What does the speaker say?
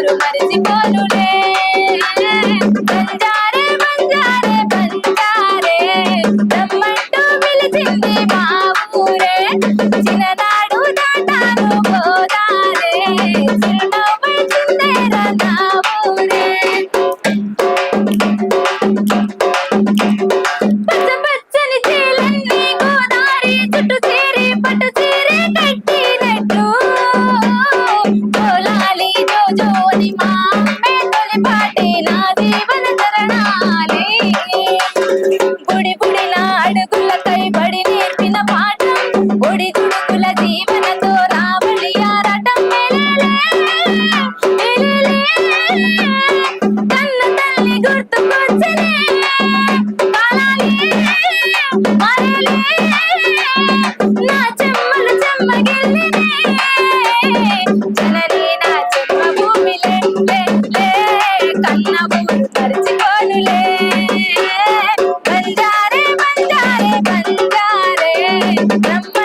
పూలు మరిసిపోలులే బంజారే బంజారే బంజారే. రమ్మంటూ పిలిచింది మా గుడి గుడిలా అడుగులకై బడి నేర్పిన పాట గుడి గుడుకుల జీవనతో Прям